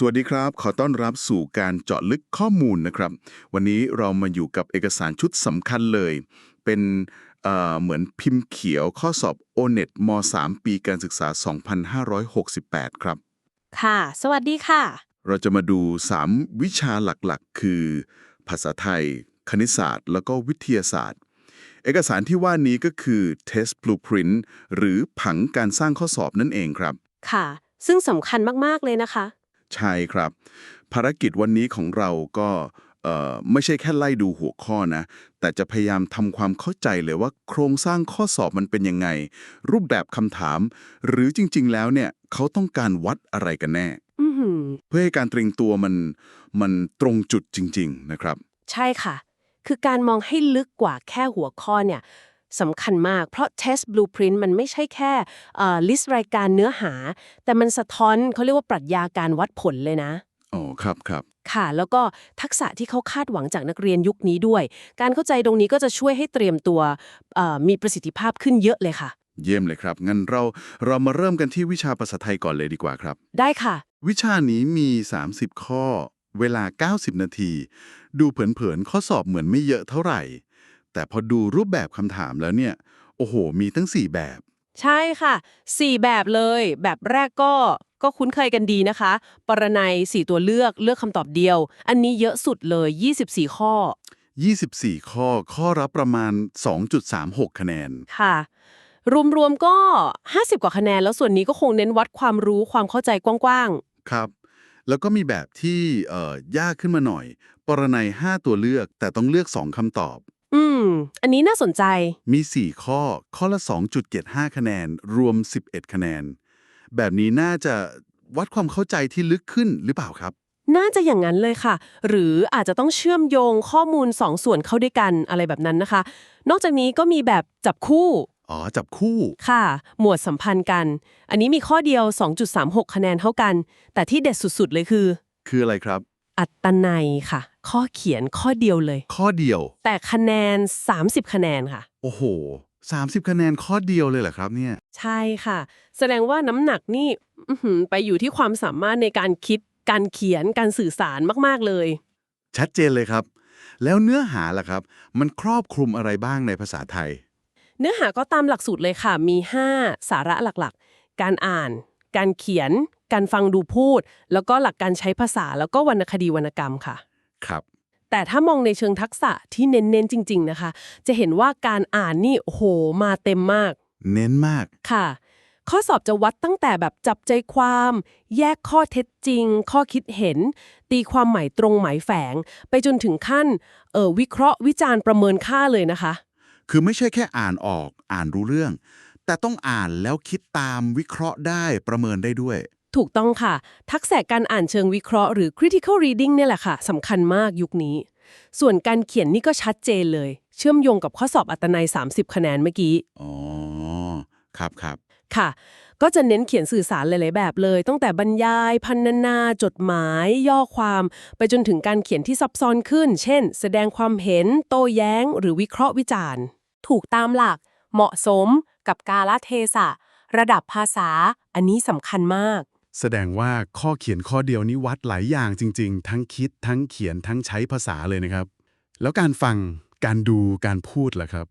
สวัสดีครับ ขอต้อนรับสู่การเจาะลึกข้อมูลนะครับ วันนี้เรามาอยู่กับเอกสารชุดสำคัญเลย เป็นเอ่อเหมือนพิมพ์เขียวข้อสอบ o n e t ม 3 ปีการศึกษา 2568 ครับ ค่ะ สวัสดีค่ะ เราจะมาดู 3 วิชาหลักๆ คือ ภาษาไทย คณิตศาสตร์ แล้วก็วิทยาศาสตร์ เอกสารที่ว่านี้ก็คือ Test Blueprint หรือผังการสร้างข้อสอบนั่นเองครับ ค่ะ ซึ่งสำคัญมาก ๆ เลยนะคะ ใช่ครับ ภารกิจวันนี้ของเราก็เอ่อไม่ใช่แค่ไล่ดูหัวข้อนะ แต่จะพยายามทำความเข้าใจเลยว่าโครงสร้างข้อสอบมันเป็นยังไง รูปแบบคำถาม หรือจริง ๆ แล้วเนี่ยเขาต้องการวัดอะไรกันแน่อือหือเพื่อให้การเตรียมตัวมันมันตรงจุดจริง ๆ นะครับ ใช่ค่ะ คือการมองให้ลึกกว่าแค่หัวข้อเนี่ย สำคัญมาก เพราะ Test Blueprint มันไม่ใช่แค่ลิสต์รายการเนื้อหา แต่มันสะท้อนเขาเรียกว่าปรัชญาการวัดผลเลยนะอ๋อครับครับค่ะ แล้วก็ทักษะที่เขาคาดหวังจากนักเรียนยุคนี้ด้วย การเข้าใจตรงนี้ก็จะช่วยให้เตรียมตัวเอ่อมีประสิทธิภาพขึ้นเยอะเลยค่ะ เยี่ยมเลยครับ งั้นเราเรามาเริ่มกันที่วิชาภาษาไทยก่อนเลยดีกว่าครับ ได้ค่ะ วิชานี้มี 30 ข้อ เวลา 90 นาที ดูเผินๆข้อสอบเหมือนไม่เยอะเท่าไหร่ แต่พอดูรูปแบบคำถามแล้วเนี่ย โอ้โห มีตั้ง 4 แบบ ใช่ค่ะ 4 แบบเลย แบบแรกก็ก็คุ้นเคยกันดีนะคะ ปรนัย 4 ตัวเลือกเลือกคำตอบเดียว อันนี้เยอะสุดเลย 24 ข้อ 24 ข้อ ข้อรับประมาณ 2.36 คะแนน ค่ะ รวมๆก็ 50 กว่าคะแนน แล้วส่วนนี้ก็คงเน้นวัดความรู้ความเข้าใจกว้างครับ แล้วก็มีแบบที่เอ่อยากขึ้นมาหน่อย ปรนัย 5 ตัวเลือกแต่ต้องเลือก 2คำตอบๆ อืม อันนี้น่าสนใจ มี 4 ข้อ ข้อละ 2.75 คะแนน รวม 11 คะแนน แบบนี้น่าจะวัดความเข้าใจที่ลึกขึ้นหรือเปล่าครับ น่าจะอย่างนั้นเลยค่ะ หรืออาจจะต้องเชื่อมโยงข้อมูล2ส่วนเข้าด้วยกันอะไรแบบนั้นนะคะ นอกจากนี้ก็มีแบบจับคู่อ๋อ จับคู่ ค่ะ หมวดสัมพันธ์กัน อันนี้มีข้อเดียว 2.36 คะแนนเท่ากัน แต่ที่เด็ดสุดๆเลยคือ คืออะไรครับ อัตนัยค่ะ ข้อเขียนข้อเดียวเลย ข้อเดียว แต่คะแนน 30 คะแนนค่ะ โอ้โห 30 คะแนนข้อเดียวเลยเหรอครับเนี่ย ใช่ค่ะ แสดงว่าน้ำหนักนี่อื้อหือไปอยู่ที่ความสามารถในการคิด การเขียนการสื่อสารมากๆเลย ชัดเจนเลยครับ แล้วเนื้อหาล่ะครับ มันครอบคลุมอะไรบ้างในภาษาไทย เนื้อหาก็ตามหลักสูตรเลยค่ะ มี 5 สาระหลักๆ การอ่าน การเขียน การฟังดูพูด แล้วก็หลักการใช้ภาษาแล้วก็วรรณคดีวรรณกรรมค่ะ ครับ แต่ถ้ามองในเชิงทักษะที่เน้นๆจริง ๆนะคะ จะเห็นว่าการอ่านนี่โอ้โหมาเต็มมาก เน้นมาก ค่ะ ข้อสอบจะวัดตั้งแต่แบบจับใจความ แยกข้อเท็จจริง ข้อคิดเห็น ตีความหมายตรงหมายแฝง ไปจนถึงขั้นเออวิเคราะห์วิจารณ์ประเมินค่าเลยนะคะ คือไม่ใช่แค่อ่านออก อ่านรู้เรื่อง แต่ต้องอ่านแล้วคิดตามวิเคราะห์ได้ประเมินได้ด้วย ถูกต้องค่ะ ทักษะการอ่านเชิงวิเคราะห์หรือ critical reading เนี่ยแหละค่ะสำคัญมากยุคนี้ ส่วนการเขียนนี่ก็ชัดเจนเลย เชื่อมโยงกับข้อสอบอัตนัย 30 คะแนนเมื่อกี้ อ๋อ ครับครับ ค่ะ ก็จะเน้นเขียนสื่อสารหลาย ๆ แบบเลย ตั้งแต่บรรยาย พันนานา จดหมาย ย่อความ ไปจนถึงการเขียนที่ซับซ้อนขึ้น เช่น แสดงความเห็น โต้แย้ง หรือวิเคราะห์วิจารณ์ ถูกตามหลัก เหมาะสม กับกาลเทศะระดับภาษา อันนี้สำคัญมาก แสดงว่าข้อเขียนข้อเดียวนี้วัดหลายอย่างจริง ๆ ทั้งคิดทั้งเขียนทั้งใช้ภาษาเลยนะครับ แล้วการฟังการดูการพูดล่ะครับ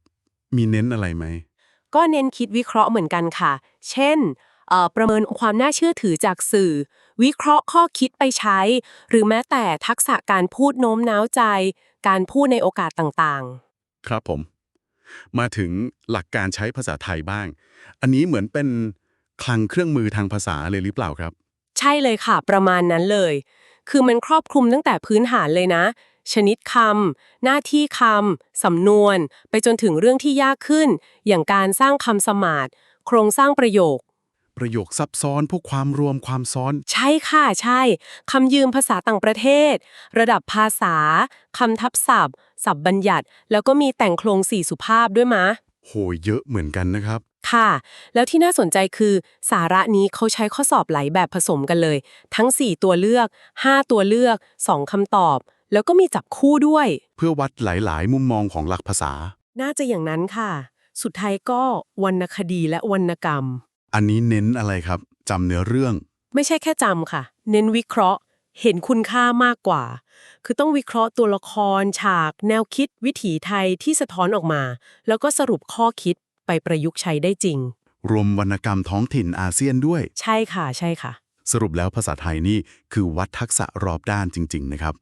มีเน้นอะไรไหม ก็เน้นคิดวิเคราะห์เหมือนกันค่ะ เช่นเอ่อประเมินความน่าเชื่อถือจากสื่อ วิเคราะห์ข้อคิดไปใช้ หรือแม้แต่ทักษะการพูดโน้มน้าวใจ การพูดในโอกาสต่างครับผม มาถึงหลักการใช้ภาษาไทยบ้าง อันนี้เหมือนเป็น คลังเครื่องมือทางภาษาเลยหรือเปล่าครับๆใช่เลยค่ะ ประมาณนั้นเลย คือมันครอบคลุมตั้งแต่พื้นฐานเลยนะ ชนิดคำหน้าที่คำสำนวน ไปจนถึงเรื่องที่ยากขึ้น อย่างการสร้างคำสมาธิโครงสร้างประโยค ประโยคซับซ้อนพวกความรวมความซ้อน ใช่ค่ะใช่คำยืมภาษาต่างประเทศ ระดับภาษาคำทับศัพท์ ศัพท์บัญญัติ แล้วก็มีแต่งโครงสี่สุภาพด้วยมะ โหเยอะเหมือนกันนะครับ ค่ะ แล้วที่น่าสนใจคือ สาระนี้เขาใช้ข้อสอบหลายแบบผสมกันเลย ทั้ง 4 ตัวเลือก 5 ตัวเลือก 2คำตอบ แล้วก็มีจับคู่ด้วย เพื่อวัดหลาย ๆ มุมมองของหลักภาษา น่าจะอย่างนั้นค่ะ สุดท้ายก็วรรณคดีและวรรณกรรม อันนี้เน้นอะไรครับจำเนื้อเรื่อง ไม่ใช่แค่จำค่ะ เน้นวิเคราะห์ เห็นคุณค่ามากกว่า คือต้องวิเคราะห์ตัวละคร ฉาก แนวคิด วิถีไทยที่สะท้อนออกมา แล้วก็สรุปข้อคิด ไปประยุกต์ใช้ได้จริง รวมวรรณกรรมท้องถิ่นอาเซียนด้วย ใช่ค่ะใช่ค่ะ สรุปแล้วภาษาไทยนี่คือวัดทักษะรอบด้านจริง ๆ นะครับ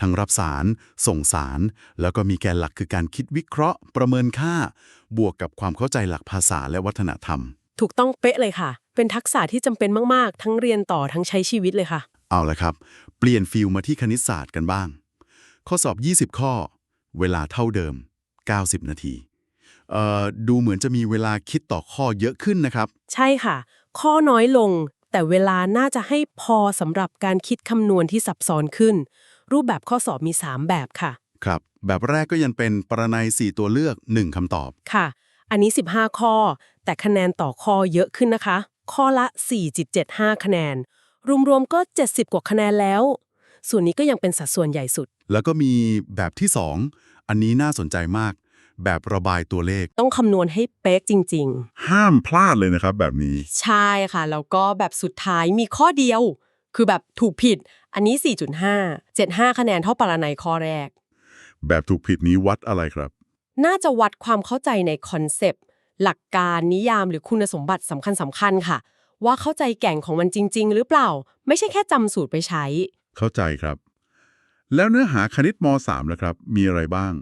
ทั้งรับสาร ส่งสาร แล้วก็มีแกนหลักคือการคิดวิเคราะห์ ประเมินค่า บวกกับความเข้าใจหลักภาษาและวัฒนธรรม ถูกต้องเป๊ะเลยค่ะ เป็นทักษะที่จำเป็นมากๆ ทั้งเรียนต่อทั้งใช้ชีวิตเลยค่ะ เอาละครับ เปลี่ยนฟิลมาที่คณิตศาสตร์กันบ้าง ข้อสอบ 20 ข้อ เวลาเท่าเดิม 90 นาทีเอ่อ ดูเหมือนจะมีเวลาคิดต่อข้อเยอะขึ้นนะครับ ใช่ค่ะ ข้อน้อยลง แต่เวลาน่าจะให้พอสำหรับการคิดคำนวณที่ซับซ้อนขึ้น รูปแบบข้อสอบมี 3 แบบค่ะ ครับ แบบแรกก็ยังเป็นปรนัย 4 ตัวเลือก 1คำตอบค่ะ อันนี้ 15 ข้อ แต่คะแนนต่อข้อเยอะขึ้นนะคะ ข้อละ 4.75 คะแนน รวมๆก็ 70 กว่าคะแนนแล้ว ส่วนนี้ก็ยังเป็นสัดส่วนใหญ่สุด แล้วก็มีแบบที่ 2 อันนี้น่าสนใจมาก แบบระบายตัวเลข ต้องคำนวณให้เป๊ะจริง ห้ามพลาดเลยนะครับแบบนี้ ๆ ใช่ค่ะ แล้วก็แบบสุดท้ายมีข้อเดียว คือแบบถูกผิด อันนี้ 4.5 75 คะแนนเท่าปรนัยข้อแรก แบบถูกผิดนี้วัดอะไรครับ น่าจะวัดความเข้าใจในคอนเซปต์หลักการนิยามหรือคุณสมบัติสำคัญสำคัญๆค่ะ ว่าเข้าใจแก่งของมันจริง ๆ หรือเปล่า ไม่ใช่แค่จำสูตรไปใช้ เข้าใจครับ แล้วเนื้อหาคณิตม .3 นะครับ มีอะไรบ้าง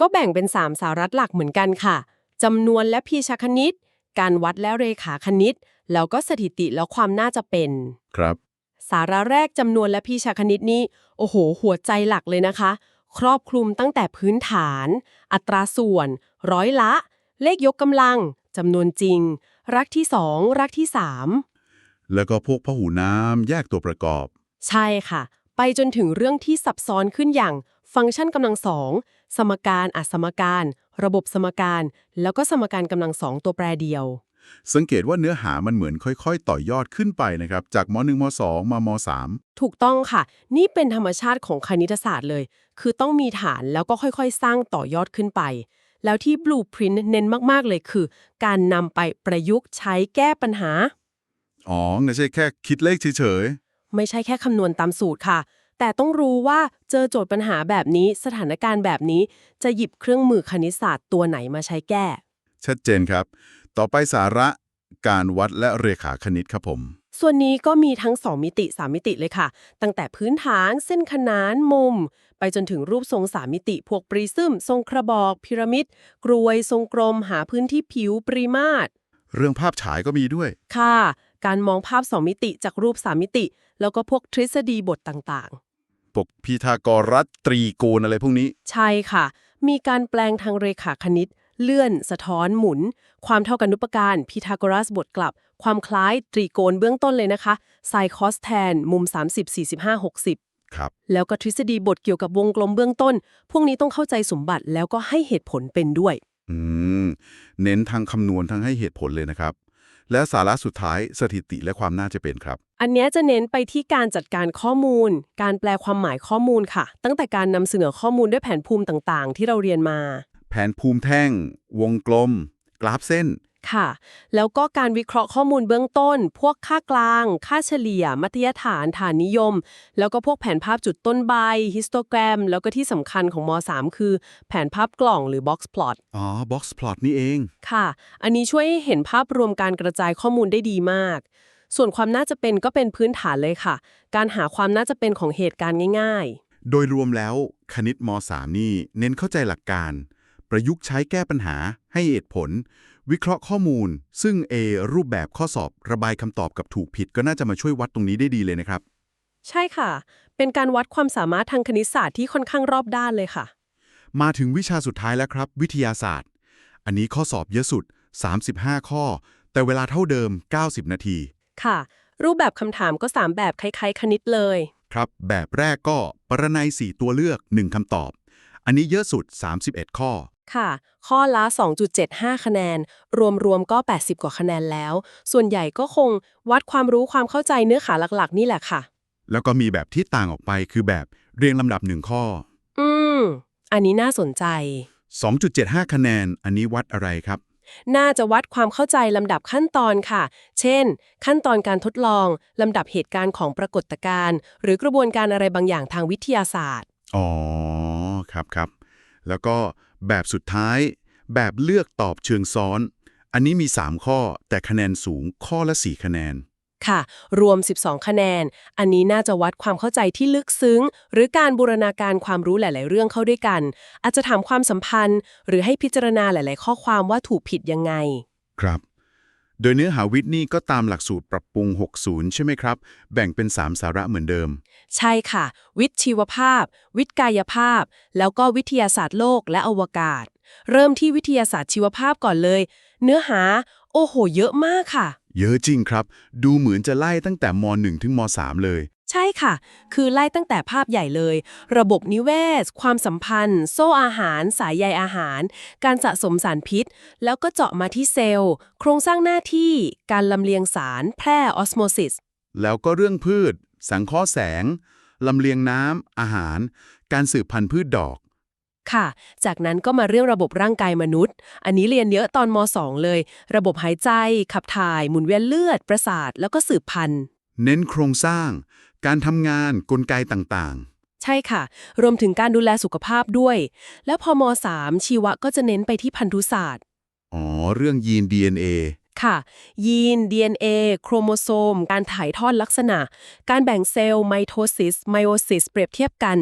ก็แบ่งเป็น 3 สารัตหลักเหมือนกันค่ะจำนวนและพีชคณิต การวัดและเรขาคณิต แล้วก็สถิติแล้วความน่าจะเป็น ครับ สาระแรกจำนวนและพีชคณิตนี่โอ้โห หัวใจหลักเลยนะคะ ครอบคลุมตั้งแต่พื้นฐาน อัตราส่วน ร้อยละ เลขยกกำลังจำนวนจริง รักที่2รักที่3แล้วก็พวกพหูน้ำแยกตัวประกอบ ใช่ค่ะ ไปจนถึงเรื่องที่ซับซ้อนขึ้นอย่าง ฟังก์ชันกำลังสองสมการอัสมการ ระบบสมการ แล้วก็สมการกำลังสองตัวแปรเดียว สังเกตว่าเนื้อหามันเหมือนค่อย ๆ ต่อยอดขึ้นไปนะครับ จากม .1 ม .2 มาม .3 ถูกต้องค่ะ นี่เป็นธรรมชาติของคณิตศาสตร์เลย คือต้องมีฐานแล้วก็ค่อยๆ สร้างต่อยอดขึ้นไป แล้วที่ Blueprint เน้นมากๆเลยคือ การนำไปประยุกต์ใช้แก้ปัญหาอ๋อไม่ใช่แค่คิดเลขเฉยไม่ใช่แค่คำนวณตามสูตรค่ะ แต่ต้องรู้ว่าเจอโจทย์ปัญหาแบบนี้สถานการณ์แบบนี้จะหยิบเครื่องมือคณิตศาสตร์ตัวไหนมาใช้แก้ๆชัดเจนครับ ต่อไปสาระการวัดและเรขาคณิตครับผม ส่วนนี้ก็มีทั้ง 2 มิติ 3 มิติเลยค่ะ ตั้งแต่พื้นฐานเส้นขนานมุม ไปจนถึงรูปทรง 3 มิติ พวกปริซึม ทรงกระบอก พีระมิด กรวย ทรงกลม หาพื้นที่ผิวปริมาตร เรื่องภาพฉายก็มีด้วย ค่ะ การมองภาพ 2 มิติจากรูป 3 มิติ แล้วก็พวกทฤษฎีบทต่าง พวกพีทากรัสตรีโกณอะไรพวกนี้ ใช่ค่ะ มีการแปลงทางเรขาคณิต เลื่อน สะท้อน หมุน ความเท่ากันนุปการพีทาโกรัสบทกลับ ความคล้ายตรีโกณเบื้องต้นเลยนะคะไซคอสแทน มุม 30 45 60 ครับ แล้วก็ทฤษฎีบทเกี่ยวกับวงกลมเบื้องต้น พวกนี้ต้องเข้าใจสมบัติแล้วก็ให้เหตุผลเป็นด้วย อืม เน้นทางคำนวณทั้งให้เหตุผลเลยนะครับ และสาระสุดท้ายสถิติและความน่าจะเป็นครับ อันเนี้ยจะเน้นไปที่การจัดการข้อมูล การแปลความหมายข้อมูลค่ะ ตั้งแต่การนำเสนอข้อมูลด้วยแผนภูมิต่างๆ ที่เราเรียนมา แผนภูมิแท่ง วงกลม กราฟเส้น ค่ะ แล้วก็การวิเคราะห์ข้อมูลเบื้องต้น พวกค่ากลาง ค่าเฉลี่ย มัธยฐาน ฐานนิยม แล้วก็พวกแผนภาพจุดต้นใบ ฮิสโตแกรม แล้วก็ที่สำคัญของม .3 คือ แผนภาพกล่องหรือ box plot อ๋อ box plot นี่เอง ค่ะ อันนี้ช่วยให้เห็นภาพรวมการกระจายข้อมูลได้ดีมาก ส่วนความน่าจะเป็นก็เป็นพื้นฐานเลยค่ะ การหาความน่าจะเป็นของเหตุการณ์ง่ายโดยรวมแล้วคณิตม .3 นี่เน้นเข้าใจหลักการ ประยุกต์ใช้แก้ปัญหา ให้เหตุผล วิเคราะห์ข้อมูล ซึ่ง A รูปแบบข้อสอบระบายคำตอบกับถูกผิดก็น่าจะมาช่วยวัดตรงนี้ได้ดีเลยนะครับๆใช่ค่ะ เป็นการวัดความสามารถทางคณิตศาสตร์ที่ค่อนข้างรอบด้านเลยค่ะ มาถึงวิชาสุดท้ายแล้วครับ วิทยาศาสตร์ อันนี้ข้อสอบเยอะสุด 35 ข้อ แต่เวลาเท่าเดิม 90 นาที ค่ะ รูปแบบคำถามก็ 3 แบบคล้ายๆ คณิตเลย ครับ แบบแรกก็ปรนัย4ตัวเลือก 1คำตอบ อันนี้เยอะสุด 31 ข้อ ค่ะ ข้อละ 2.75 คะแนน รวมๆก็ 80 กว่าคะแนนแล้ว ส่วนใหญ่ก็คงวัดความรู้ความเข้าใจเนื้อหาหลักๆ นี่แหละค่ะ แล้วก็มีแบบที่ต่างออกไปคือแบบเรียงลำดับหนึ่งข้อ อืม อันนี้น่าสนใจ 2.75 คะแนน อันนี้วัดอะไรครับน่าจะวัดความเข้าใจลำดับขั้นตอนค่ะ เช่น ขั้นตอนการทดลอง ลำดับเหตุการณ์ของปรากฏการณ์ หรือกระบวนการอะไรบางอย่างทางวิทยาศาสตร์ อ๋อ ครับครับ แล้วก็แบบสุดท้าย แบบเลือกตอบเชิงซ้อน อันนี้มี 3 ข้อแต่คะแนนสูงข้อละ 4 คะแนนค่ะ รวม 12 คะแนน อันนี้น่าจะวัดความเข้าใจที่ลึกซึ้ง หรือการบูรณาการความรู้หลาย ๆ เรื่องเข้าด้วยกัน อาจจะถามความสัมพันธ์ หรือให้พิจารณาหลาย ๆ ข้อความว่าถูกผิดยังไง ครับ โดยเนื้อหาวิทย์นี่ก็ตามหลักสูตรปรับปรุง 60 ใช่ไหมครับ แบ่งเป็น 3 สาระเหมือนเดิม ใช่ค่ะ วิทย์ชีวภาพ วิทย์กายภาพ แล้วก็วิทยาศาสตร์โลกและอวกาศ เริ่มที่วิทยาศาสตร์ชีวภาพก่อนเลย เนื้อหา โอ้โห เยอะมากค่ะ เยอะจริงครับ ดูเหมือนจะไล่ตั้งแต่ม .1 ถึงม .3 เลย ใช่ค่ะ คือไล่ตั้งแต่ภาพใหญ่เลย ระบบนิเวศ ความสัมพันธ์ โซ่อาหาร สายใยอาหาร การสะสมสารพิษ แล้วก็เจาะมาที่เซลล์ โครงสร้างหน้าที่ การลำเลียงสาร แพร่ออสโมซิส แล้วก็เรื่องพืช สังเคราะห์แสง ลำเลียงน้ำ อาหาร การสืบพันธุ์พืชดอก ค่ะ จากนั้นก็มาเรื่องระบบร่างกายมนุษย์ อันนี้เรียนเยอะตอนม .2 เลย ระบบหายใจ ขับถ่าย หมุนเวียนเลือด ประสาท แล้วก็สืบพันธุ์ เน้นโครงสร้าง การทำงานกลไกต่างใช่ค่ะ รวมถึงการดูแลสุขภาพด้วย แล้วพอม .3 ชีวะก็จะเน้นไปที่พันธุศาสตร์ๆอ๋อ เรื่องยีน DNA ค่ะ ยีน DNA โครโมโซม การถ่ายทอดลักษณะ การแบ่งเซลล์ไมโทซิสไมโอซิสเปรียบเทียบกัน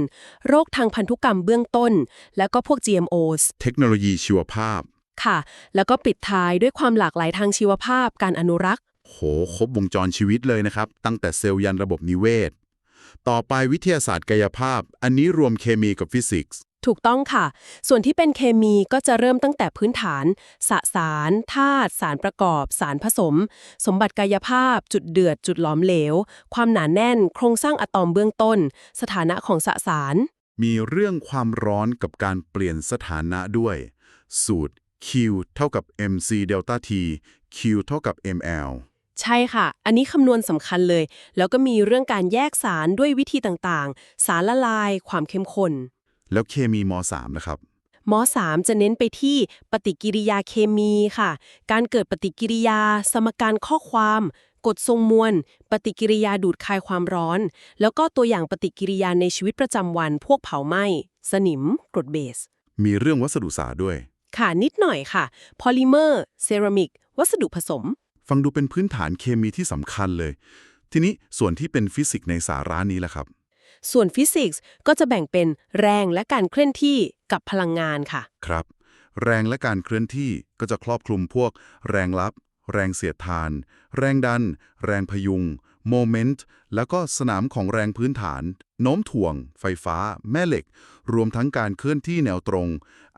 โรคทางพันธุกรรมเบื้องต้น แล้วก็พวก GMOs เทคโนโลยีชีวภาพ ค่ะ แล้วก็ปิดท้ายด้วยความหลากหลายทางชีวภาพ การอนุรักษ์ โหครบวงจรชีวิตเลยนะครับ ตั้งแต่เซลล์ยันระบบนิเวศ ต่อไปวิทยาศาสตร์กายภาพ อันนี้รวมเคมีกับฟิสิกส์ถูกต้องค่ะ ส่วนที่เป็นเคมีก็จะเริ่มตั้งแต่พื้นฐาน สสารธาตุสารประกอบ สารผสม สมบัติกายภาพ จุดเดือด จุดหลอมเหลว ความหนาแน่น โครงสร้างอะตอมเบื้องต้น สถานะของสสาร มีเรื่องความร้อนกับการเปลี่ยนสถานะด้วย สูตร Q เท่ากับ mc delta t Q เท่ากับ ml ใช่ค่ะ อันนี้คำนวณสำคัญเลย แล้วก็มีเรื่องการแยกสารด้วยวิธีต่างๆ สารละลาย ความเข้มข้น แล้วเคมีม .3 นะครับม .3 จะเน้นไปที่ปฏิกิริยาเคมีค่ะ การเกิดปฏิกิริยา สมการข้อความ กฎทรงมวล ปฏิกิริยาดูดคายความร้อน แล้วก็ตัวอย่างปฏิกิริยาในชีวิตประจำวัน พวกเผาไหม้ สนิม กรดเบส มีเรื่องวัสดุศาสตร์ด้วย ค่ะนิดหน่อยค่ะ พอลิเมอร์ เซรามิก วัสดุผสม ฟังดูเป็นพื้นฐานเคมีที่สำคัญเลย ทีนี้ส่วนที่เป็นฟิสิกส์ในสาระนี้แหละครับ ส่วนฟิสิกส์ก็จะแบ่งเป็นแรงและการเคลื่อนที่กับพลังงานค่ะ ครับ แรงและการเคลื่อนที่ก็จะครอบคลุมพวก แรงลับ แรงเสียดทาน แรงดัน แรงพยุงโมเมนต์แล้วก็สนามของแรงพื้นฐาน โน้มถ่วง ไฟฟ้า แม่เหล็ก รวมทั้งการเคลื่อนที่แนวตรง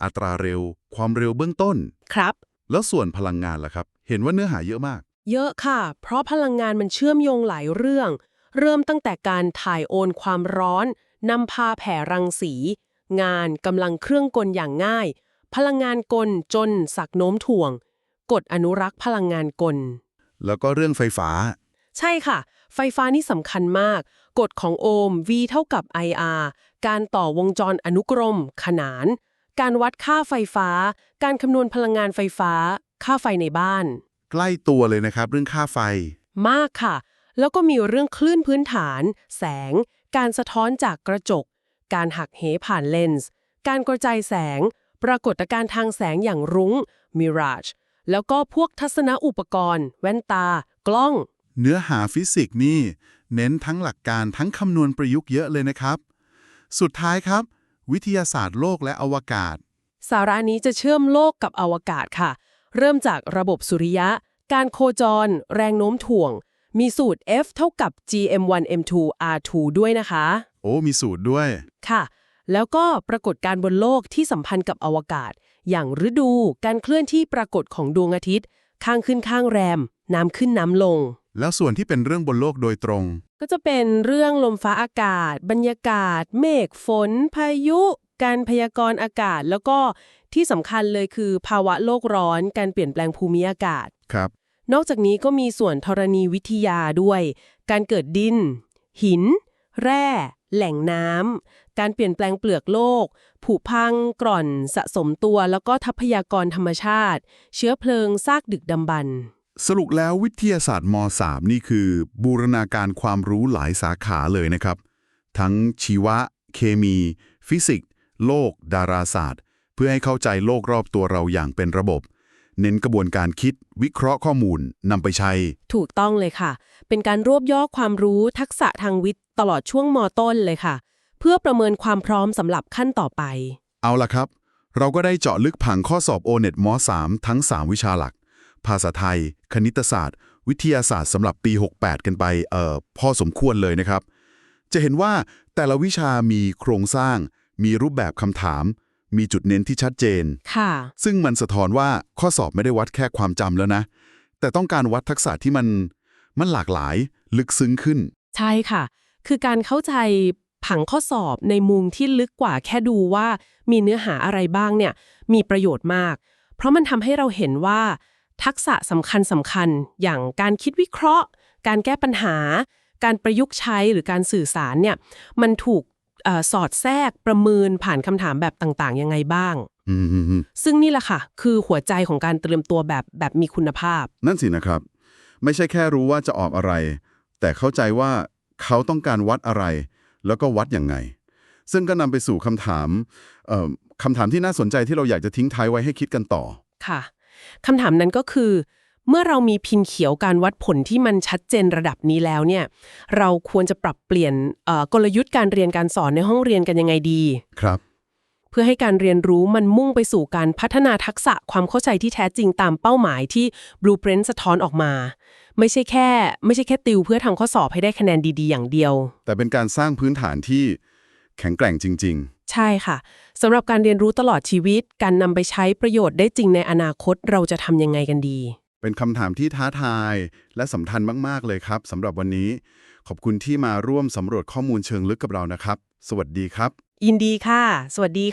อัตราเร็ว ความเร็วเบื้องต้น ครับ แล้วส่วนพลังงานล่ะครับ เห็นว่าเนื้อหาเยอะมาก เยอะค่ะ เพราะพลังงานมันเชื่อมโยงหลายเรื่อง เริ่มตั้งแต่การถ่ายโอนความร้อนนำพาแผ่รังสี งานกำลังเครื่องกลอย่างง่าย พลังงานกลจนสักโน้มถ่วง กฎอนุรักษ์พลังงานกล แล้วก็เรื่องไฟฟ้า ใช่ค่ะ ไฟฟ้านี่สำคัญมาก กฎของโอห์ม V เท่ากับ IR การต่อวงจรอนุกรม ขนาน การวัดค่าไฟฟ้า การคำนวณพลังงานไฟฟ้า ค่าไฟในบ้าน ใกล้ตัวเลยนะครับ เรื่องค่าไฟ มากค่ะ แล้วก็มีเรื่องคลื่นพื้นฐาน แสง การสะท้อนจากกระจก การหักเหผ่านเลนส์ การกระจายแสง ปรากฏการณ์ทางแสงอย่างรุง้ง Mirage แล้วก็พวกทัศนอุปกรณ์ แว่นตา กล้อง เนื้อหาฟิสิกส์นี่ เน้นทั้งหลักการทั้งคำนวณประยุกต์เยอะเลยนะครับ สุดท้ายครับ วิทยาศาสตร์โลกและอวกาศ สาระนี้จะเชื่อมโลกกับอวกาศค่ะ เริ่มจากระบบสุริยะ การโคจร แรงโน้มถ่วง มีสูตร F เท่ากับ gm1m2 r2 ด้วยนะคะ โอ้ มีสูตรด้วย ค่ะ แล้วก็ปรากฏการณ์บนโลกที่สัมพันธ์กับอวกาศ อย่างฤดู การเคลื่อนที่ปรากฏของดวงอาทิตย์ ข้างขึ้นข้างแรม น้ำขึ้นน้ำลง แล้วส่วนที่เป็นเรื่องบนโลกโดยตรง ก็จะเป็นเรื่องลมฟ้าอากาศ บรรยากาศ เมฆ ฝน พายุ การพยากรณ์อากาศ แล้วก็ที่สำคัญเลยคือภาวะโลกร้อน การเปลี่ยนแปลงภูมิอากาศ ครับ นอกจากนี้ก็มีส่วนธรณีวิทยาด้วย การเกิดดิน หิน แร่ แหล่งน้ำการเปลี่ยนแปลงเปลือกโลก ผุพัง กร่อน สะสมตัว แล้วก็ทรัพยากรธรรมชาติ เชื้อเพลิงซากดึกดำบรรพ์สรุปแล้ววิทยาศาสตร์ม .3 นี่คือ บูรณาการความรู้หลายสาขาเลยนะครับ ทั้งชีวะ เคมี ฟิสิกส์ โลก ดาราศาสตร์ เพื่อให้เข้าใจโลกรอบตัวเราอย่างเป็นระบบ เน้นกระบวนการคิด วิเคราะห์ข้อมูลนำไปใช้ ถูกต้องเลยค่ะ เป็นการรวบยอความรู้ทักษะทางวิทย์ตลอดช่วงมต้นเลยค่ะ เพื่อประเมินความพร้อมสำหรับขั้นต่อไป เอาล่ะครับ เราก็ได้เจาะลึกผังข้อสอบ O-NET ม .3 ทั้ง 3 วิชาหลัก ภาษาไทย คณิตศาสตร์ วิทยาศาสตร์สำหรับปี 68 กันไปเอ่อพอสมควรเลยนะครับ จะเห็นว่าแต่ละวิชามีโครงสร้าง มีรูปแบบคำถาม มีจุดเน้นที่ชัดเจน ค่ะ ซึ่งมันสะท้อนว่าข้อสอบไม่ได้วัดแค่ความจำแล้วนะ แต่ต้องการวัดทักษะที่มัน มันหลากหลาย ลึกซึ้งขึ้น ใช่ค่ะ คือการเข้าใจผังข้อสอบในมุมที่ลึกกว่าแค่ดูว่ามีเนื้อหาอะไรบ้างเนี่ย มีประโยชน์มาก เพราะมันทำให้เราเห็นว่า ทักษะสำคัญสำคัญอย่างการคิดวิเคราะห์ การแก้ปัญหา การประยุกต์ใช้หรือการสื่อสารเนี่ย มันถูกเออ สอดแทรกประเมินผ่านคำถามแบบต่างๆ ยังไงบ้างอืมซึ่งนี่แหละค่ะ คือหัวใจของการเตรียมตัวแบบแบบมีคุณภาพ นั่นสินะครับ ไม่ใช่แค่รู้ว่าจะออกอะไร แต่เข้าใจว่าเขาต้องการวัดอะไร แล้วก็วัดยังไง ซึ่งก็นำไปสู่คำถามเอ่อคำถามที่น่าสนใจที่เราอยากจะทิ้งท้ายไว้ให้คิดกันต่อค่ะคำถามนั้นก็คือ เมื่อเรามีพินเขียวการวัดผลที่มันชัดเจนระดับนี้แล้วเนี่ยเราควรจะปรับเปลี่ยนเอ่อกลยุทธ์การเรียนการสอนในห้องเรียนกันยังไงดีครับ เพื่อให้การเรียนรู้มันมุ่งไปสู่การพัฒนาทักษะความเข้าใจที่แท้จริงตามเป้าหมายที่ Blueprint สะท้อนออกมา ไม่ใช่แค่ ไม่ใช่แค่ติวเพื่อทำข้อสอบให้ได้คะแนนดีๆ อย่างเดียว แต่เป็นการสร้างพื้นฐานที่แข็งแกร่งจริงใช่ค่ะสำหรับการเรียนรู้ตลอดชีวิต การนำไปใช้ประโยชน์ได้จริงในอนาคตเราจะทำยังไงกันดีๆ เป็นคำถามที่ท้าทายและสำคัญมาก ๆ เลยครับสำหรับวันนี้ ขอบคุณที่มาร่วมสำรวจข้อมูลเชิงลึกกับเรานะครับ สวัสดีครับ ยินดีค่ะ สวัสดีค่ะ